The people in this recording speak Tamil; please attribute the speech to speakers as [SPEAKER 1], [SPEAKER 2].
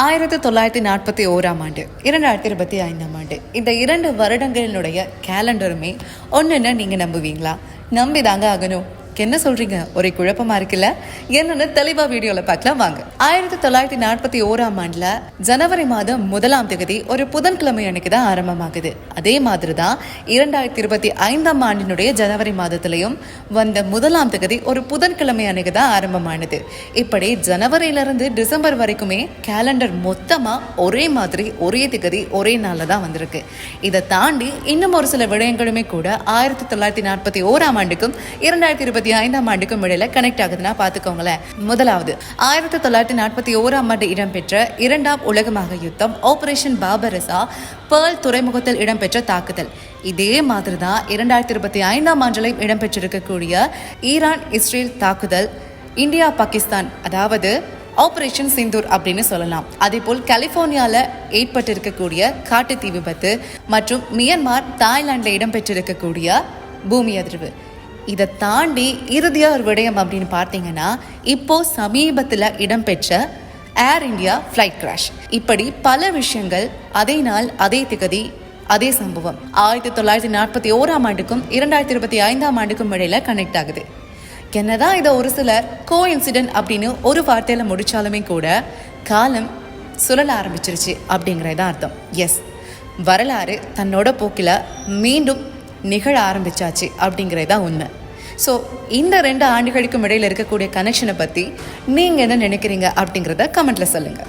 [SPEAKER 1] ஆயிரத்தி தொள்ளாயிரத்தி நாற்பத்தி ஓராம் ஆண்டு இரண்டாயிரத்தி இருபத்தி ஐந்தாம் ஆண்டு. இந்த இரண்டு வருடங்களினுடைய கேலண்டருமே ஒன்றுன்னு நீங்கள் நம்புவீங்களா? நம்பி தாங்க ஆகணும். என்ன சொல்றீங்க? ஒரே குழப்பமா இருக்குல்ல? என்னன்னு தெளிவா வீடியோல பார்க்கலாம் வாங்க. ஆயிரத்தி தொள்ளாயிரத்தி நாற்பத்தி ஓராம் ஆண்டுல ஜனவரி மாதம் முதலாம் தேதி ஒரு புதன்கிழமை அன்னைக்கு தான் ஆரம்பமாகுது. அதே மாதிரி தான் இரண்டாயிரத்தி இருபத்தி ஐந்தாம் ஆண்டினுடைய ஜனவரி மாதத்திலையும் வந்த முதலாம் தேதி ஒரு புதன்கிழமை அன்னைக்கு தான் ஆரம்பமானது. இப்படி ஜனவரியிலிருந்து டிசம்பர் வரைக்குமே கேலண்டர் மொத்தமா ஒரே மாதிரி ஒரே திகதி ஒரே நாள்ல தான் வந்திருக்கு. இதை தாண்டி இன்னும் ஒரு சில விடயங்களுமே கூட ஆயிரத்தி தொள்ளாயிரத்தி நாற்பத்தி ஓராம் ஆண்டுக்கும் இரண்டாயிரத்தி இருபத்தி ஐந்தாம் ஆண்டுக்கும் இடையில கனெக்ட் ஆகுதுன்னா பார்த்துக்கோங்களேன். முதலாவது ஆயிரத்தி தொள்ளாயிரத்தி நாற்பத்தி ஓராம் ஆண்டு இடம்பெற்ற இரண்டாம் உலக மக யுத்தம் ஆபரேஷன் பாபரசா பேர்ல் துறைமுகத்தில் இடம்பெற்ற தாக்குதல். இதே மாதிரி தான் இரண்டாயிரத்தி இருபத்தி ஐந்தாம் ஆண்டிலையும் இடம்பெற்றிருக்கக்கூடிய ஈரான் இஸ்ரேல் தாக்குதல் இந்தியா பாகிஸ்தான் அதாவது ஆபரேஷன் சிந்தூர் அப்படின்னு சொல்லலாம். அதே போல் கலிபோர்னியால ஏற்பட்டிருக்கக்கூடிய காட்டு தீ விபத்து மற்றும் மியன்மார் தாய்லாண்டில் இடம்பெற்றிருக்கக்கூடிய பூமி அதிர்வு. இதை தாண்டி இறுதியாக ஒரு விடயம் அப்படின்னு பார்த்தீங்கன்னா இப்போது சமீபத்தில் இடம்பெற்ற ஏர் இந்தியா ஃப்ளைட் கிராஷ் இப்படி பல விஷயங்கள் அதே நாள் அதே திகதி அதே சம்பவம். ஆயிரத்தி தொள்ளாயிரத்தி நாற்பத்தி ஓராம் ஆண்டுக்கும் இரண்டாயிரத்தி இருபத்தி ஐந்தாம் ஆண்டுக்கும் இடையில கனெக்ட் ஆகுது. என்னதான் இதை ஒரு சிலர் கோ இன்சிடென்ட் அப்படின்னு ஒரு வார்த்தையில் முடிச்சாலுமே கூட காலம் சுழல ஆரம்பிச்சிருச்சு அப்படிங்கிறதான் அர்த்தம். எஸ் வரலாறு தன்னோட போக்கில் மீண்டும் நிகழ ஆரம்பிச்சாச்சு அப்படிங்கிறது தான் உண்மை. ஸோ இந்த ரெண்டு ஆண்டுகளுக்கும் இடையில இருக்கக்கூடிய கனெக்ஷனை பற்றி நீங்கள் என்ன நினைக்கிறீங்க அப்படிங்கிறத கமெண்ட்டில் சொல்லுங்கள்